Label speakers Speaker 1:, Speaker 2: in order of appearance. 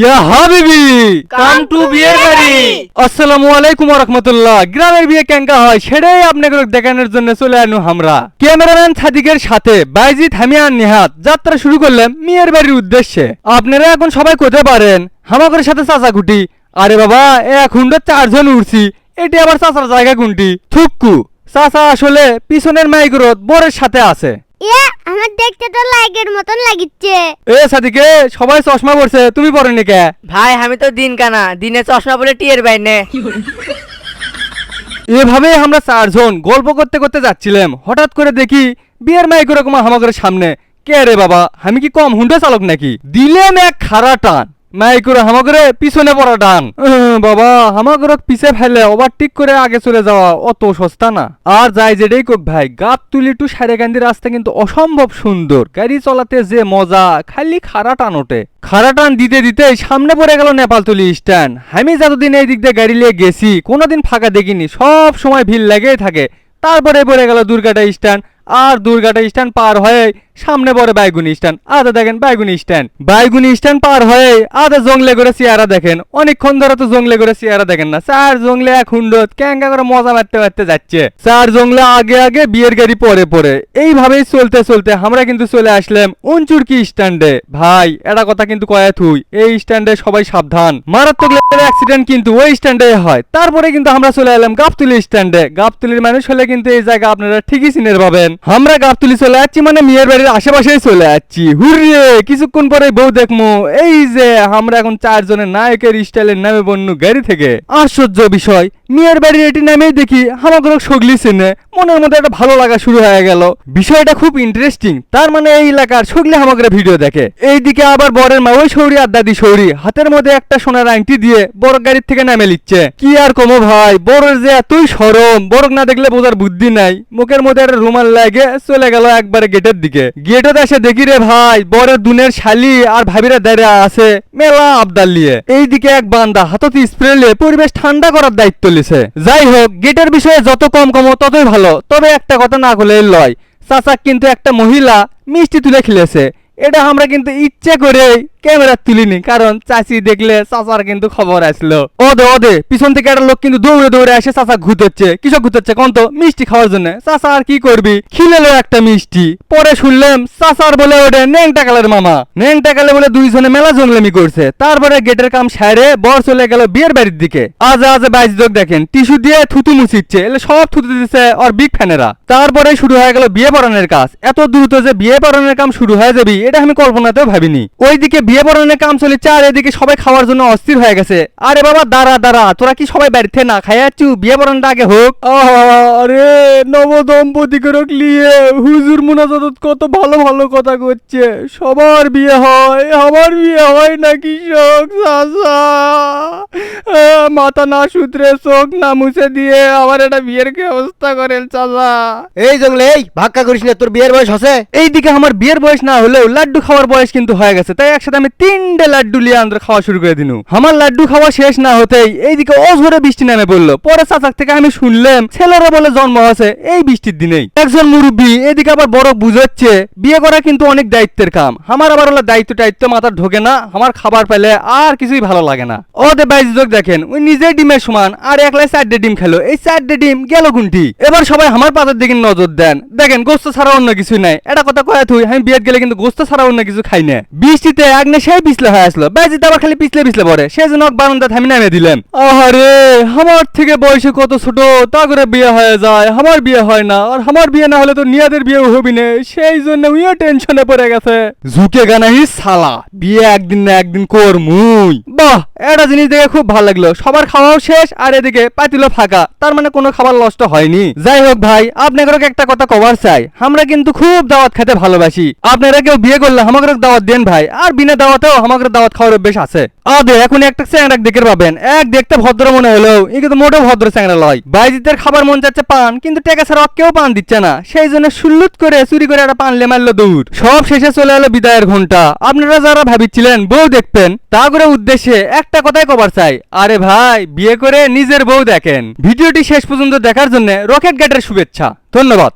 Speaker 1: ইয়া হাবিবি come to বিয়ের বাড়ি। আসসালামু আলাইকুম রহমতুল্লাহ গ্রামের বিয়ে কেঙ্কা হয় সেটাই আপনাকে দেখানোর জন্য চলে আনু আমরা। ক্যামেরাম্যান সাদিকের সাথে বাইজিৎ হামিয়ান নিহাত যাত্রা শুরু করলাম মেয়ের বাড়ির উদ্দেশ্যে। আপনারা এখন সবাই কোথায় পারেন? হামাকের সাথে চাচা কুটি। আরে বাবা হুন্ডার চারজন উঠছি এটি আবার চাচার জায়গা কোনটি? থুক্কু। চাচা আসলে পিছনের মাইক্রোত বোরের সাথে আছে।
Speaker 2: আমার দেখতে তো লাইকের মতন লাগিচ্ছে।
Speaker 1: এ সাদিকে সবাই চশমা পড়ছে তুমি কে?
Speaker 3: ভাই আমি তো দিন কানা দিনে চশমা বলে টিয়ের বাইনে
Speaker 1: এভাবে আমরা চারজন গল্প করতে করতে যাচ্ছিলাম। হঠাৎ করে দেখি বিয়ের মাইক ওরকম হামাগরের সামনে। কে রে বাবা আমি কি কম হুন্ডা চালক নাকি? দিলেম এক খারা টান। মাইকুরে হামাগরে পিছনে পড়া টান বাবা হামাগরক পিছে ফেলে ওভারটেক করে আগে চলে যাওয়া অত সস্তা না। আর যাই যেটাই কোক ভাই গাপ তুলি টু সারেগান্দি রাস্তা কিন্তু অসম্ভব সুন্দর। গাড়ি চলাতে যে মজা খালি খারা টান ওঠে। খারা টান দিতে দিতে সামনে পড়ে গেল নেপালতলি স্ট্যান্ড। আমি যতদিন এই দিক দিয়ে গাড়ি নিয়ে গেছি কোনোদিন ফাঁকা দেখিনি সব সময় ভিড় লেগেই থাকে। তারপরে পড়ে গেল দুর্গাটা স্ট্যান্ড আর দুর্গাটা স্ট্যান্ড পার হয়ে সামনে পড়ে বাইগুনি স্ট্যান্ড, আদা দেখেন বাইগুনি স্ট্যান্ড। বাইগুনি স্ট্যান্ড পার হয়ে আদা জংলে করে চেয়ারা দেখেন। অনেকক্ষণ ধরে তো জংলে করে চেয়ারা দেখেন না। চার জংলে এক হুন্ডত ক্যাঙ্কা করে মজা মারতে মারতে যাচ্ছে। চার জংলে আগে আগে বিয়ের গাড়ি পরে পরে। এইভাবেই চলতে চলতে আমরা কিন্তু চলে আসলাম উনচুরকি স্ট্যান্ডে। ভাই, এটা কথা কিন্তু কয়া থুই, এই স্ট্যান্ডে সবাই সাবধান। মারাত্মক অ্যাক্সিডেন্ট কিন্তু ওই স্ট্যান্ডে হয়। তারপরে কিন্তু আমরা চলে এলাম গাবতুলি স্ট্যান্ডে। গাবতুলির মানুষ হলে কিন্তু এই জায়গা আপনারা ঠিকই চিনের পাবেন। আমরা গাবতুলি চলে যাচ্ছি মানে মেয়ের বাড়ির আশেপাশেই চলে যাচ্ছি। হুররে, কিছুক্ষণ পরে বউ দেখমো, এই যে, আমরা এখন চারজনের নায়কের স্টাইলের নামে বন্য গাড়ি থেকে। আশ্চর্য বিষয় মেয়ের বাড়ির এটি নামেই দেখি আমাকে সগলি চেনে। মনের মধ্যে একটা ভালো লাগা শুরু হয়ে গেল। বিষয়টা খুব ইন্টারেস্টিং তার মানে এই এলাকার সগলি আমাকে ভিডিও দেখে। এইদিকে আবার বরের মা ওই সৌরি আর দাদি সৌরি হাতের মধ্যে একটা সোনার আংটি দিয়ে বড় গাড়ির থেকে নামে লিখছে। কি আর কমো ভাই বড়ের যে এতই সরম বড় না দেখলে বোঝার বুদ্ধি নাই। মুখের মধ্যে একটা রুমাল লাগে, চলে গেল একবারে গেটের দিকে। গেটে এসে দেখি রে ভাই, বরের দুনের শালি আর ভাবিরা দাঁড়িয়ে আছে, মেলা আবদার লিয়ে এইদিকে এক বান্দা হাতত স্প্রে পরিবেশ ঠান্ডা করার দায়িত্ব লিছে যাই হোক গেটের বিষয়ে যত কম কম ততই ভালো, তবে একটা কথা না করলে লয়। চাচা কিন্তু একটা মহিলা মিষ্টি তুলে খেলেছে। এটা আমরা কিন্তু ইচ্ছে করে ক্যামেরা তুলিনি, কারণ চাচি দেখলে চাচার কিন্তু খবর আসলো। ওদে ওদে, পিছন থেকে একটা লোক কিন্তু দৌড়ে দৌড়ে আসে চাচা ঘুরতেছে। কিসব ঘুরতেছে কোন তো? মিষ্টি খাওয়ার জন্য। চাচা আর কি করবি? খিলেলো একটা মিষ্টি। পরে শুনলাম চাচার বলে ওটা ন্যাংটা কালের মামা। ন্যাংটা কালে বলে দুইজনে মেলা জঙ্গলামি করছে। তারপরে গেটের কাম সারে বর চলে গেল বিয়ের বাড়ির দিকে। আজ আজ বাইশ যোগ দেখেন, টিস্যু দিয়ে থুতু মুছিচ্ছে, এলে সব থুতু দিচ্ছে আর বিগ ফ্যানেরা। তারপরে শুরু হয়ে গেল বিয়ে পড়ানোর কাজ। এত দ্রুত যে বিয়ে পড়ানোর কাম শুরু হয়ে যাবি এটা আমি কল্পনাতেও ভাবিনি। ওইদিকে বিয়ে পড়ানোর কাম চলেছে আর এদিকে সবাই খাওয়ার জন্য অস্থির হয়ে গেছে। আরে বাবা দাঁড়া দাঁড়া তোরা কি সবাই বাড়িতে না খাই যাচ্ছু বিয়ে পড়ানোটা আগে হোক। আরে নব দম্পতি করে লিয়ে হুজুর মুনাজাত কত ভালো ভালো কথা করছে। সবার বিয়ে হয় আমার বিয়ে হয় নাকি শোক সাসা? মাথা না সূত্রে চোখ না মুছে দিয়ে আমার একটা বিয়ের কি অবস্থা করেন চাচা
Speaker 4: এই জঙ্গলে এই ভাক্কা করিস না তোর বিয়ের বয়স হসে
Speaker 1: এইদিকে আমার বিয়ের বয়স না হলেও লাড্ডু খাওয়ার বয়স কিন্তু হয়ে গেছে, তাই একসাথে আমি তিনটে লাড্ডু লিয়ে আন্দ্র খাওয়া শুরু করে দিনু। আমার লাড্ডু খাওয়া শেষ না হতেই এইদিকে অঝরে বৃষ্টি নামে পড়ল। পরে চাচাক থেকে আমি শুনলাম, ছেলেরা বলে জন্ম হয়েছে এই বৃষ্টির দিনেই। একজন মুরব্বী এদিকে আবার বড় বুঝাচ্ছে, বিয়ে করা কিন্তু অনেক দায়িত্বের কাম। আমার আবার হলো দায়িত্ব টাইত্ব মাথার ঢোকে না, আমার খাবার পেলে আর কিছুই ভালো লাগে না। ওদে বাইশ যোগ দেখেন ওই নিজের ডিমের সমান, আর একলাই চারটে ডিম খেলো। এই চারটে ডিম গেল গুনটি এবার সবাই আমার পাতার দিকে নজর দেন। দেখেন, গোস্ত ছাড়া অন্য কিছু নাই। এটা কথা কয়া তুই আমি বিয়েত গেলে কিন্তু গোস্ত ছাড়া অন্য কিছু খাই বৃষ্টিতে পিছলে হয়ে আসলো। খালি পিছলে পিছলে বারান্দা থামি দিলেন। আহারে, আমার থেকে বয়সে কত ছোট, তা করে বিয়ে হয়ে যায়। আমার বিয়ে হয় না, আর আমার বিয়ে না হলে তো নিয়াদের বিয়ে হবি সেই জন্য উইও টেনশনে পড়ে গেছে। ঝুঁকে গানা হি সালা, বিয়ে একদিন না একদিন করমুই। বাহ একটা জিনিস দেখে খুব ভালো লাগল। সবার খাওয়াও শেষ, আর এদিকে পাতিলো ফাঁকা। তার মানে কোনো খাবার নষ্ট হয়নি। যাই হোক ভাই আপনাকে একটা কথা কভার চাই। আমরা কিন্তু খুব দাওয়াত খেতে ভালোবাসি। আপনারা কেউ বিয়ে করলে আমাকে দাওয়াত দেন ভাই। আর বিনা দাওয়াতেও আমাকে দাওয়াত খাওয়ার অভ্যেস আছে। আদে এখন একটা চ্যাংড়া দেখে পাবেন। এক দেখতে ভদ্র মনে হলো। এই কিন্তু মোটেও ভদ্র চ্যাংড়া লয়। বাইজিতের খাবার মন যাচ্ছে পান, কিন্তু টেকা ছাড়া কেউ পান দিচ্ছে না। সেই জন্য সুল্লুত করে, চুরি করে একটা পান লে মারলো দৌড় সব শেষে চলে এলো বিদায়ের ঘণ্টা আপনারা যারা ভাবিছিলেন বউ দেখবেন, তা করে উদ্দেশ্যে একটা কথাই কবার চাই। আরে ভাই, বিয়ে করে নিজের বউ দেখেন। ভিডিওটি শেষ পর্যন্ত দেখার জন্য রকেট গেটের শুভেচ্ছা। ধন্যবাদ।